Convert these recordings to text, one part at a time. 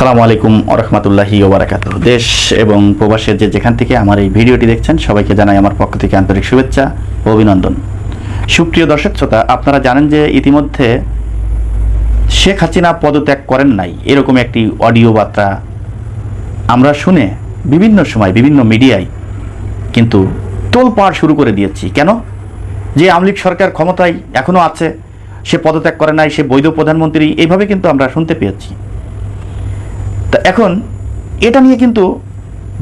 আসসালামু আলাইকুম আরহামতুল্লাহি ওবরাকাত দেশ এবং প্রবাসের যে যেখান থেকে আমার এই ভিডিওটি দেখছেন, সবাইকে জানাই আমার পক্ষ থেকে আন্তরিক শুভেচ্ছা ও অভিনন্দন। সুপ্রিয় দর্শক শ্রোতা, আপনারা জানেন যে ইতিমধ্যে শেখ হাসিনা পদত্যাগ করেন নাই। এরকম একটি অডিও বার্তা আমরা শুনে বিভিন্ন সময় বিভিন্ন মিডিয়ায় কিন্তু তোলপাড় শুরু করে দিয়েছি। কেন? যে আওয়ামী লীগ সরকার ক্ষমতায় এখনও আছে, সে পদত্যাগ করে নাই, সে বৈধ প্রধানমন্ত্রী এইভাবে কিন্তু আমরা শুনতে পেয়েছি। তা এখন এটা নিয়ে কিন্তু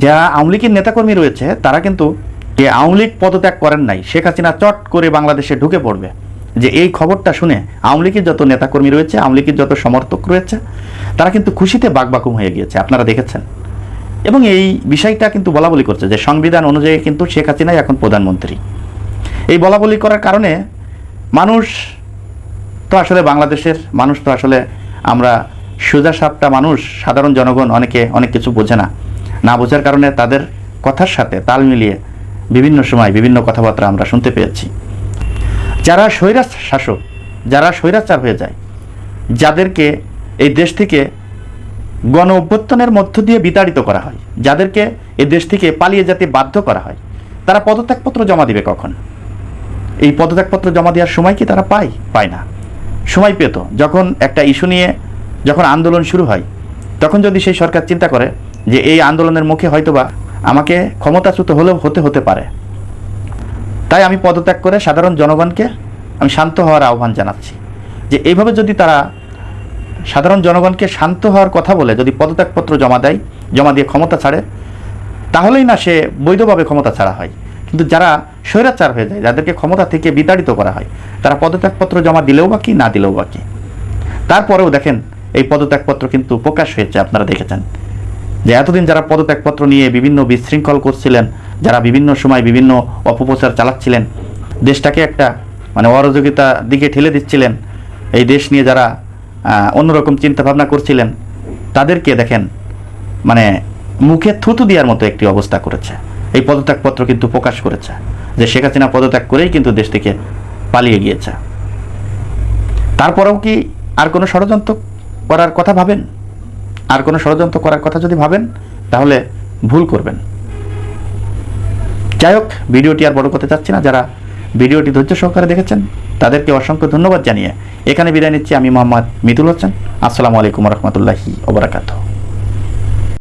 যারা আওয়ামী লীগের নেতাকর্মী রয়েছে, তারা কিন্তু যে আওয়ামী লীগ পদত্যাগ করেন নাই, শেখ হাসিনা চট করে বাংলাদেশে ঢুকে পড়বে। যে এই খবরটা শুনে আওয়ামী লীগের যত নেতাকর্মী রয়েছে, আওয়ামী লীগের যত সমর্থক রয়েছে, তারা কিন্তু খুশিতে বাকবাকুম হয়ে গিয়েছে, আপনারা দেখেছেন। এবং এই বিষয়টা কিন্তু বলা বলি করছে যে সংবিধান অনুযায়ী কিন্তু শেখ হাসিনাই এখন প্রধানমন্ত্রী। এই বলা বলি করার কারণে মানুষ তো আসলে বাংলাদেশের, মানুষ তো আসলে আমরা সোজা সাপটা মানুষ, সাধারণ জনগণ অনেকে অনেক কিছু বোঝে না। না বোঝার কারণে তাদের কথার সাথে তাল মিলিয়ে বিভিন্ন সময় বিভিন্ন কথাবার্তা আমরা শুনতে পেয়েছি। যারা স্বৈরাচ শাসক, যারা স্বৈরাচার হয়ে যায়, যাদেরকে এই দেশ থেকে গণ অভ্যুত্থানের মধ্য দিয়ে বিতাড়িত করা হয়, যাদেরকে এই দেশ থেকে পালিয়ে যেতে বাধ্য করা হয়, তারা পদত্যাগপত্র জমা দিবে কখন? এই পদত্যাগপত্র জমা দেওয়ার সময় কি তারা পায়? পায় না। সময় পেত, যখন একটা ইস্যু নিয়ে যখন আন্দোলন শুরু হয়, তখন যদি সেই সরকার চিন্তা করে যে এই আন্দোলনের মুখে হয়তোবা আমাকে ক্ষমতাচ্যুত হলেও হতে হতে পারে, তাই আমি পদত্যাগ করে সাধারণ জনগণকে আমি শান্ত হওয়ার আহ্বান জানাচ্ছি। যে এইভাবে যদি তারা সাধারণ জনগণকে শান্ত হওয়ার কথা বলে, যদি পদত্যাগপত্র জমা দেয়, জমা দিয়ে ক্ষমতা ছাড়ে, তাহলেই না সে বৈধভাবে ক্ষমতা ছাড়া হয়। কিন্তু যারা স্বৈরাচার হয়ে যায়, যাদেরকে ক্ষমতা থেকে বিতাড়িত করা হয়, তারা পদত্যাগপত্র জমা দিলেও বা কি, না দিলেও বা কি। তারপরেও দেখেন এই পদত্যাগপত্র কিন্তু প্রকাশ হয়েছে, আপনারা দেখেছেন। যে এতদিন যারা পদত্যাগপত্র নিয়ে বিভিন্ন বিশৃঙ্খল করছিলেন, যারা বিভিন্ন সময় বিভিন্ন অপপ্রচার চালাচ্ছিলেন, দেশটাকে একটা মানে অরাজকতা দিকে ঠেলে দিচ্ছিলেন, এই দেশ নিয়ে যারা অন্যরকম চিন্তা ভাবনা করছিলেন, তাদেরকে দেখেন মানে মুখে থুতু দেওয়ার মতো একটি অবস্থা করেছে। এই পদত্যাগপত্র কিন্তু প্রকাশ করেছে, যে শেখ হাসিনা পদত্যাগ করেই কিন্তু দেশ থেকে পালিয়ে গিয়েছে। তারপরেও কি আর কোনো ষড়যন্ত্র করার কথা ভাবেন? আর কোনো ষড়যন্ত্র করার কথা যদি ভাবেন, তাহলে ভুল করবেন। যাই হোক, ভিডিওটি আর বড় করতে চাচ্ছি না। যারা ভিডিওটি ধৈর্য সহকারে দেখেছেন, তাদেরকে অসংখ্য ধন্যবাদ জানিয়ে এখানে বিদায় নিচ্ছি। আমি মোহাম্মদ মিতুল হোসেন। আসসালামু আলাইকুম রহমতুল্লাহি ওবরাকাতু